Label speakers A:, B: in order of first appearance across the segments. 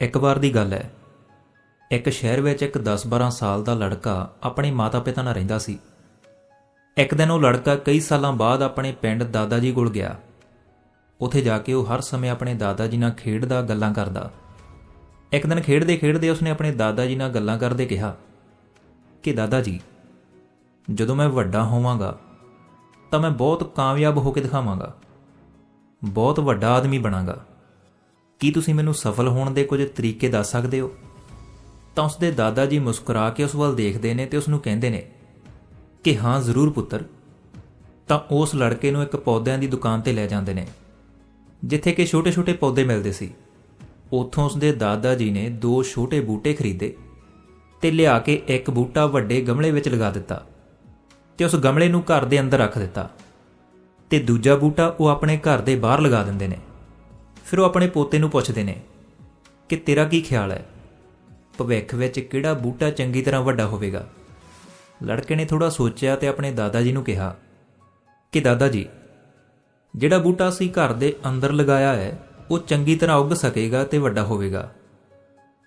A: ਇੱਕ ਵਾਰ ਦੀ ਗੱਲ ਹੈ। ਇੱਕ ਸ਼ਹਿਰ ਵਿੱਚ ਇੱਕ 10-12 ਸਾਲ ਦਾ ਲੜਕਾ ਆਪਣੇ ਮਾਤਾ-ਪਿਤਾ ਨਾਲ ਰਹਿੰਦਾ ਸੀ। ਇੱਕ ਦਿਨ ਉਹ ਲੜਕਾ ਕਈ ਸਾਲਾਂ ਬਾਅਦ ਆਪਣੇ ਪਿੰਡ ਦਾਦਾ ਜੀ ਕੋਲ ਗਿਆ। ਉੱਥੇ ਜਾ ਕੇ ਉਹ ਹਰ ਸਮੇਂ ਆਪਣੇ ਦਾਦਾ ਜੀ ਨਾਲ ਖੇਡਦਾ, ਗੱਲਾਂ ਕਰਦਾ। ਇੱਕ ਦਿਨ ਖੇਡਦੇ ਖੇਡਦੇ ਉਸਨੇ ਆਪਣੇ ਦਾਦਾ ਜੀ ਨਾਲ ਗੱਲਾਂ ਕਰਦੇ ਕਿਹਾ, ਕਿ ਦਾਦਾ ਜੀ ਜਦੋਂ ਮੈਂ ਵੱਡਾ ਹੋਵਾਂਗਾ, ਤਾਂ ਮੈਂ ਬਹੁਤ ਕਾਮਯਾਬ ਹੋ ਕੇ ਦਿਖਾਵਾਂਗਾ। ਬਹੁਤ ਵੱਡਾ ਆਦਮੀ ਬਣਾਂਗਾ। ਕੀ ਤੁਸੀਂ ਮੈਨੂੰ ਸਫਲ ਹੋਣ ਦੇ ਕੁਝ ਤਰੀਕੇ ਦੱਸ ਸਕਦੇ ਹੋ? ਤਾਂ ਉਸਦੇ ਦਾਦਾ ਜੀ ਮੁਸਕਰਾ ਕੇ ਉਸ ਵੱਲ ਦੇਖਦੇ ਨੇ ਤੇ ਉਸ ਨੂੰ ਕਹਿੰਦੇ ਨੇ ਕਿ ਹਾਂ, ਜ਼ਰੂਰ ਪੁੱਤਰ। ਤਾਂ ਉਸ ਲੜਕੇ ਨੂੰ ਇੱਕ ਪੌਦਿਆਂ ਦੀ ਦੁਕਾਨ ਤੇ ਲੈ ਜਾਂਦੇ ਨੇ, ਜਿੱਥੇ ਕਿ ਛੋਟੇ-ਛੋਟੇ ਪੌਦੇ ਮਿਲਦੇ ਸੀ। ਉੱਥੋਂ ਉਸਦੇ ਦਾਦਾ ਜੀ ਨੇ ਦੋ ਛੋਟੇ ਬੂਟੇ ਖਰੀਦੇ ਤੇ ਲਿਆ ਕੇ ਇੱਕ ਬੂਟਾ ਵੱਡੇ ਗਮਲੇ ਵਿੱਚ ਲਗਾ ਦਿੱਤਾ ਤੇ ਉਸ ਗਮਲੇ ਨੂੰ ਘਰ ਦੇ ਅੰਦਰ ਰੱਖ ਦਿੱਤਾ ਤੇ ਦੂਜਾ ਬੂਟਾ ਉਹ ਆਪਣੇ ਘਰ ਦੇ ਬਾਹਰ ਲਗਾ ਦਿੰਦੇ ਨੇ। ਫਿਰ ਉਹ ਆਪਣੇ ਪੋਤੇ ਨੂੰ ਪੁੱਛਦੇ ਨੇ ਕਿ ਤੇਰਾ ਕੀ ਖਿਆਲ ਹੈ? ਭਵਿੱਖ ਵਿੱਚ ਕਿਹੜਾ ਬੂਟਾ ਚੰਗੀ ਤਰ੍ਹਾਂ ਵੱਡਾ ਹੋਵੇਗਾ? ਲੜਕੇ ਨੇ ਥੋੜਾ ਸੋਚਿਆ ਤੇ ਆਪਣੇ ਦਾਦਾ ਜੀ ਨੂੰ ਕਿਹਾ ਕਿ ਦਾਦਾ ਜੀ ਜਿਹੜਾ ਬੂਟਾ ਅਸੀਂ ਘਰ ਦੇ ਅੰਦਰ ਲਗਾਇਆ ਹੈ, ਉਹ ਚੰਗੀ ਤਰ੍ਹਾਂ ਉੱਗ ਸਕੇਗਾ ਤੇ ਵੱਡਾ ਹੋਵੇਗਾ,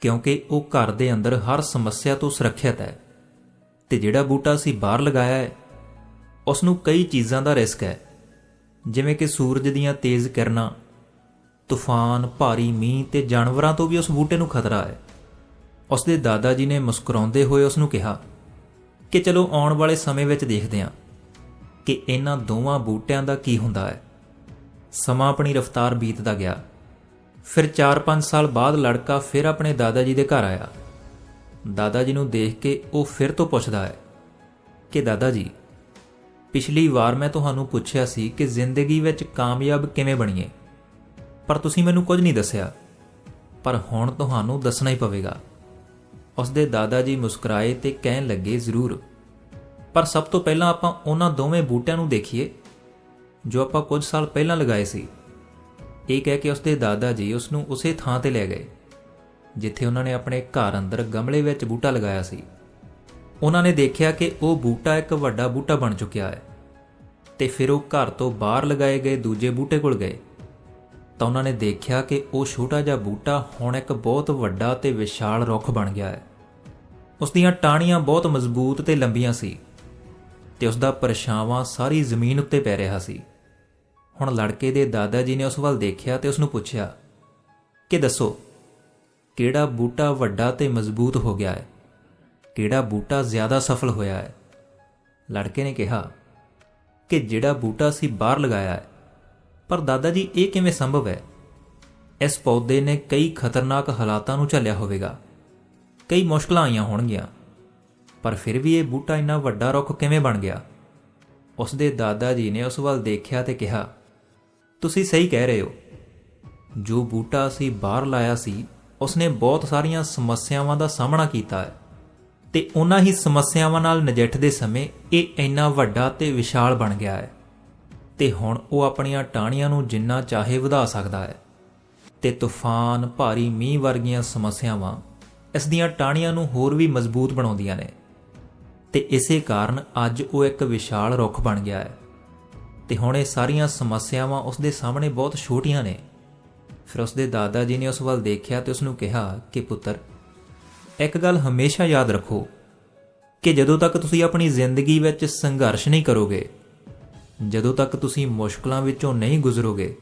A: ਕਿਉਂਕਿ ਉਹ ਘਰ ਦੇ ਅੰਦਰ ਹਰ ਸਮੱਸਿਆ ਤੋਂ ਸੁਰੱਖਿਅਤ ਹੈ ਤੇ ਜਿਹੜਾ ਬੂਟਾ ਅਸੀਂ ਬਾਹਰ ਲਗਾਇਆ ਹੈ ਉਸ ਨੂੰ ਕਈ ਚੀਜ਼ਾਂ ਦਾ ਰਿਸਕ ਹੈ, ਜਿਵੇਂ ਕਿ ਸੂਰਜ ਦੀਆਂ ਤੇਜ਼ ਕਿਰਨਾਂ ਤੂਫਾਨ, ਭਾਰੀ ਮੀਂਹ ਤੇ ਜਾਨਵਰਾਂ ਤੋਂ ਵੀ ਉਸ ਬੂਟੇ ਨੂੰ ਖਤਰਾ ਹੈ। ਉਸ ਦੇ ਦਾਦਾ ਜੀ ਨੇ ਮੁਸਕਰਾਉਂਦੇ ਹੋਏ ਉਸ ਨੂੰ ਕਿਹਾ ਕਿ ਚਲੋ ਆਉਣ ਵਾਲੇ ਸਮੇਂ ਵਿੱਚ ਦੇਖਦੇ ਹਾਂ ਕਿ ਇਹਨਾਂ ਦੋਵਾਂ ਬੂਟਿਆਂ ਦਾ ਕੀ ਹੁੰਦਾ ਹੈ। ਸਮਾਂ ਆਪਣੀ ਰਫ਼ਤਾਰ ਬੀਤਦਾ ਗਿਆ। ਫਿਰ 4-5 ਸਾਲ ਬਾਅਦ ਲੜਕਾ ਫਿਰ ਆਪਣੇ ਦਾਦਾ ਜੀ ਦੇ ਘਰ ਆਇਆ। ਦਾਦਾ ਜੀ ਨੂੰ ਦੇਖ ਕੇ ਉਹ ਫਿਰ ਤੋਂ ਪੁੱਛਦਾ ਹੈ ਕਿ ਦਾਦਾ ਜੀ ਪਿਛਲੀ ਵਾਰ ਮੈਂ ਤੁਹਾਨੂੰ ਪੁੱਛਿਆ ਸੀ ਕਿ ਜ਼ਿੰਦਗੀ ਵਿੱਚ ਕਾਮਯਾਬ ਕਿਵੇਂ ਬਣੀਏ? ਪਰ ਤੁਸੀਂ ਮੈਨੂੰ ਕੁਝ ਨਹੀਂ ਦੱਸਿਆ। ਪਰ ਹੁਣ ਤੁਹਾਨੂੰ ਦੱਸਣਾ ਹੀ ਪਵੇਗਾ। ਉਸ ਦੇ ਦਾਦਾ ਜੀ ਮੁਸਕਰਾਏ ਤੇ ਕਹਿਣ ਲੱਗੇ, ਜ਼ਰੂਰ। ਪਰ ਸਭ ਤੋਂ ਪਹਿਲਾਂ ਆਪਾਂ ਉਹਨਾਂ ਦੋਵੇਂ ਬੂਟਿਆਂ ਨੂੰ ਦੇਖੀਏ, ਜੋ ਆਪਾਂ ਕੁਝ ਸਾਲ ਪਹਿਲਾਂ ਲਗਾਏ ਸੀ। ਇਹ ਕਹਿ ਕੇ ਉਸ ਦੇ ਦਾਦਾ ਜੀ ਉਸ ਨੂੰ ਉਸੇ ਥਾਂ ਤੇ ਲੈ ਗਏ, ਜਿੱਥੇ ਉਹਨਾਂ ਨੇ ਆਪਣੇ ਘਰ ਅੰਦਰ ਗਮਲੇ ਵਿੱਚ ਬੂਟਾ ਲਗਾਇਆ ਸੀ। ਉਹਨਾਂ ਨੇ ਦੇਖਿਆ ਕਿ ਉਹ ਬੂਟਾ ਇੱਕ ਵੱਡਾ ਬੂਟਾ ਬਣ ਚੁੱਕਿਆ ਹੈ ਤੇ ਫਿਰ ਉਹ ਘਰ ਤੋਂ ਬਾਹਰ ਲਗਾਏ ਗਏ ਦੂਜੇ ਬੂਟੇ ਕੋਲ ਗਏ। ਤਾਂ ਉਹਨਾਂ ਨੇ ਦੇਖਿਆ ਕਿ ਉਹ ਛੋਟਾ ਜਿਹਾ ਬੂਟਾ ਹੁਣ ਇੱਕ ਬਹੁਤ ਵੱਡਾ ਤੇ ਵਿਸ਼ਾਲ ਰੁੱਖ ਬਣ ਗਿਆ ਹੈ। ਉਸ ਦੀਆਂ ਟਾਹਣੀਆਂ ਬਹੁਤ ਮਜ਼ਬੂਤ ਤੇ ਲੰਬੀਆਂ ਸੀ ਤੇ ਉਸ ਦਾ ਪਰਛਾਵਾਂ ਸਾਰੀ ਜ਼ਮੀਨ ਉੱਤੇ ਪੈ ਰਿਹਾ ਸੀ। ਹੁਣ ਲੜਕੇ ਦੇ ਦਾਦਾ ਜੀ ਨੇ ਉਸ ਵੱਲ ਦੇਖਿਆ ਤੇ ਉਸ ਨੂੰ ਪੁੱਛਿਆ, ਕਿ ਦੱਸੋ, ਕਿਹੜਾ ਬੂਟਾ ਵੱਡਾ ਤੇ ਮਜ਼ਬੂਤ ਹੋ ਗਿਆ ਹੈ? ਕਿਹੜਾ ਬੂਟਾ ਜ਼ਿਆਦਾ ਸਫਲ ਹੋਇਆ ਹੈ? ਲੜਕੇ ਨੇ ਕਿਹਾ, ਕਿ ਜਿਹੜਾ ਬੂਟਾ ਸੀ ਬਾਹਰ ਲਗਾਇਆ ਹੈ ਪਰ ਦਾਦਾ ਜੀ, ਇਹ ਕਿਵੇਂ ਸੰਭਵ ਹੈ? ਇਸ ਪੌਦੇ ਨੇ ਕਈ ਖਤਰਨਾਕ ਹਾਲਾਤਾਂ ਨੂੰ ਝੱਲਿਆ ਹੋਵੇਗਾ। ਕਈ ਮੁਸ਼ਕਲਾਂ ਆਈਆਂ ਹੋਣਗੀਆਂ। ਪਰ ਫਿਰ ਵੀ ਇਹ ਬੂਟਾ ਇੰਨਾ ਵੱਡਾ ਰੁੱਖ ਕਿਵੇਂ ਬਣ ਗਿਆ? ਉਸ ਦੇ ਦਾਦਾ ਜੀ ਨੇ ਉਸ ਵੱਲ ਦੇਖਿਆ ਤੇ ਕਿਹਾ, ਤੁਸੀਂ ਸਹੀ ਕਹਿ ਰਹੇ ਹੋ। ਜੋ ਬੂਟਾ ਅਸੀਂ ਬਾਹਰ ਲਾਇਆ ਸੀ, ਉਸਨੇ ਬਹੁਤ ਸਾਰੀਆਂ ਸਮੱਸਿਆਵਾਂ ਦਾ ਸਾਹਮਣਾ ਕੀਤਾ ਹੈ। ਤੇ ਉਹਨਾਂ ਹੀ ਸਮੱਸਿਆਵਾਂ ਨਾਲ ਨਜਿੱਠਦੇ ਸਮੇਂ ਇਹ ਇੰਨਾ ਵੱਡਾ ਤੇ ਵਿਸ਼ਾਲ ਬਣ ਗਿਆ ਹੈ। ਤੇ ਹੁਣ ਉਹ ਆਪਣੀਆਂ ਟਾਹਣੀਆਂ ਨੂੰ ਜਿੰਨਾ ਚਾਹੇ ਵਧਾ ਸਕਦਾ ਹੈ। ਤੇ ਤੂਫਾਨ, ਭਾਰੀ ਮੀਂਹ ਵਰਗੀਆਂ ਸਮੱਸਿਆਵਾਂ ਇਸ ਦੀਆਂ ਟਾਹਣੀਆਂ ਨੂੰ ਹੋਰ ਵੀ ਮਜ਼ਬੂਤ ਬਣਾਉਂਦੀਆਂ ਨੇ। ਤੇ ਇਸੇ ਕਾਰਨ ਅੱਜ ਉਹ ਇੱਕ ਵਿਸ਼ਾਲ ਰੁੱਖ ਬਣ ਗਿਆ ਹੈ। ਤੇ ਹੁਣ ਇਹ ਸਾਰੀਆਂ ਸਮੱਸਿਆਵਾਂ ਉਸ ਦੇ ਸਾਹਮਣੇ ਬਹੁਤ ਛੋਟੀਆਂ ਨੇ। ਫਿਰ ਉਸ ਦੇ ਦਾਦਾ ਜੀ ਨੇ ਉਸ ਵੱਲ ਦੇਖਿਆ ਤੇ ਉਸ ਨੂੰ ਕਿਹਾ ਕਿ ਪੁੱਤਰ, ਇੱਕ ਗੱਲ ਹਮੇਸ਼ਾ ਯਾਦ ਰੱਖੋ ਕਿ ਜਦੋਂ ਤੱਕ ਤੁਸੀਂ ਆਪਣੀ ਜ਼ਿੰਦਗੀ ਵਿੱਚ ਸੰਘਰਸ਼ ਨਹੀਂ ਕਰੋਗੇ ਜਦੋਂ ਤੱਕ ਤੁਸੀਂ ਮੁਸ਼ਕਲਾਂ ਵਿੱਚੋਂ ਨਹੀਂ ਗੁਜ਼ਰੋਗੇ,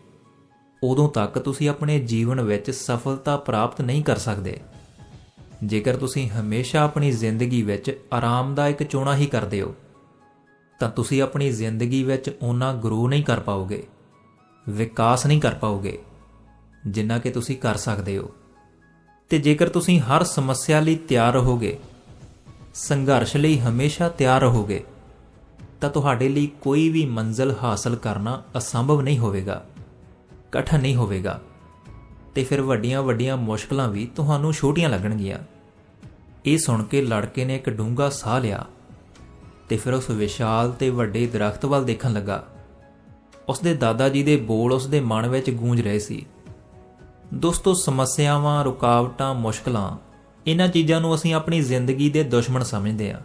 A: ਉਦੋਂ ਤੱਕ ਤੁਸੀਂ ਆਪਣੇ ਜੀਵਨ ਵਿੱਚ ਸਫਲਤਾ ਪ੍ਰਾਪਤ ਨਹੀਂ ਕਰ ਸਕਦੇ। ਜੇਕਰ ਤੁਸੀਂ ਹਮੇਸ਼ਾ ਆਪਣੀ ਜ਼ਿੰਦਗੀ ਵਿੱਚ ਆਰਾਮਦਾਇਕ ਚੋਣਾਂ ਹੀ ਕਰਦੇ ਹੋ, ਤਾਂ ਤੁਸੀਂ ਆਪਣੀ ਜ਼ਿੰਦਗੀ ਵਿੱਚ ਉਹਨਾਂ ਗਰੋ ਨਹੀਂ ਕਰ ਪਾਓਗੇ, ਵਿਕਾਸ ਨਹੀਂ ਕਰ ਪਾਓਗੇ, ਜਿੰਨਾ ਕਿ ਤੁਸੀਂ ਕਰ ਸਕਦੇ ਹੋ। ਤੇ ਜੇਕਰ ਤੁਸੀਂ ਹਰ ਸਮੱਸਿਆ ਲਈ ਤਿਆਰ ਰਹੋਗੇ, ਸੰਘਰਸ਼ ਲਈ ਹਮੇਸ਼ਾ ਤਿਆਰ ਰਹੋਗੇ ਤਾਂ ਤੁਹਾਡੇ ਲਈ ਕੋਈ ਵੀ ਮੰਜ਼ਲ ਹਾਸਲ ਕਰਨਾ ਅਸੰਭਵ ਨਹੀਂ ਹੋਵੇਗਾ, ਕਠਨ ਨਹੀਂ ਹੋਵੇਗਾ। ਤੇ ਫਿਰ ਵੱਡੀਆਂ-ਵੱਡੀਆਂ ਮੁਸ਼ਕਲਾਂ ਵੀ ਤੁਹਾਨੂੰ ਛੋਟੀਆਂ ਲੱਗਣਗੀਆਂ। ਇਹ ਸੁਣ ਕੇ ਲੜਕੇ ਨੇ ਇੱਕ ਡੂੰਘਾ ਸਾਹ ਲਿਆ ਤੇ ਫਿਰ ਉਸ ਵਿਸ਼ਾਲ ਤੇ ਵੱਡੇ ਦਰਖਤ ਵੱਲ ਦੇਖਣ ਲੱਗਾ। ਉਸ ਦੇ ਦਾਦਾ ਜੀ ਦੇ ਬੋਲ ਉਸ ਦੇ ਮਨ ਵਿੱਚ ਗੂੰਜ ਰਹੇ ਸੀ। ਦੋਸਤੋ, ਸਮੱਸਿਆਵਾਂ, ਰੁਕਾਵਟਾਂ, ਮੁਸ਼ਕਲਾਂ, ਇਹਨਾਂ ਚੀਜ਼ਾਂ ਨੂੰ ਅਸੀਂ ਆਪਣੀ ਜ਼ਿੰਦਗੀ ਦੇ ਦੁਸ਼ਮਣ ਸਮਝਦੇ ਹਾਂ।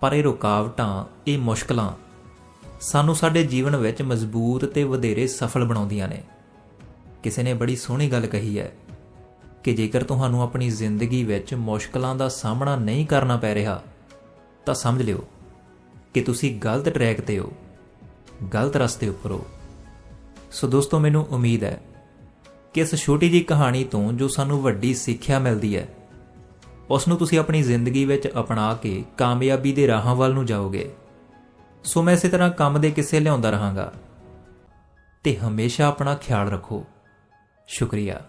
A: ਪਰ ਇਹ ਰੁਕਾਵਟਾਂ, ਇਹ ਮੁਸ਼ਕਲਾਂ ਸਾਨੂੰ ਸਾਡੇ ਜੀਵਨ ਵਿੱਚ ਮਜ਼ਬੂਤ ਤੇ ਵਧੇਰੇ ਸਫਲ ਬਣਾਉਂਦੀਆਂ ਨੇ। ਕਿਸੇ ਨੇ ਬੜੀ ਸੋਹਣੀ ਗੱਲ ਕਹੀ ਹੈ ਕਿ ਜੇਕਰ ਤੁਹਾਨੂੰ ਆਪਣੀ ਜ਼ਿੰਦਗੀ ਵਿੱਚ ਮੁਸ਼ਕਲਾਂ ਦਾ ਸਾਹਮਣਾ ਨਹੀਂ ਕਰਨਾ ਪੈ ਰਿਹਾ, ਤਾਂ ਸਮਝ ਲਿਓ ਕਿ ਤੁਸੀਂ ਗਲਤ ਟਰੈਕ ਤੇ ਹੋ, ਗਲਤ ਰਸਤੇ ਉੱਪਰ ਹੋ। ਸੋ ਦੋਸਤੋ, ਮੈਨੂੰ ਉਮੀਦ ਹੈ ਕਿ ਇਸ ਛੋਟੀ ਜੀ ਕਹਾਣੀ ਤੋਂ ਜੋ ਸਾਨੂੰ ਵੱਡੀ ਸਿੱਖਿਆ ਮਿਲਦੀ ਹੈ ਉਸ ਨੂੰ ਤੁਸੀਂ ਆਪਣੀ ਜ਼ਿੰਦਗੀ ਵਿੱਚ ਅਪਣਾ ਕੇ ਕਾਮਯਾਬੀ ਦੇ ਰਾਹਾਂ ਵੱਲ ਨੂੰ ਜਾਓਗੇ। ਸੋ ਮੈਂ ਇਸੇ ਤਰ੍ਹਾਂ ਕੰਮ ਦੇ ਕਿੱਸੇ ਲਿਆਉਂਦਾ ਰਹਾਂਗਾ। ਤੇ ਹਮੇਸ਼ਾ ਆਪਣਾ ਖਿਆਲ ਰੱਖੋ। ਸ਼ੁਕਰੀਆ।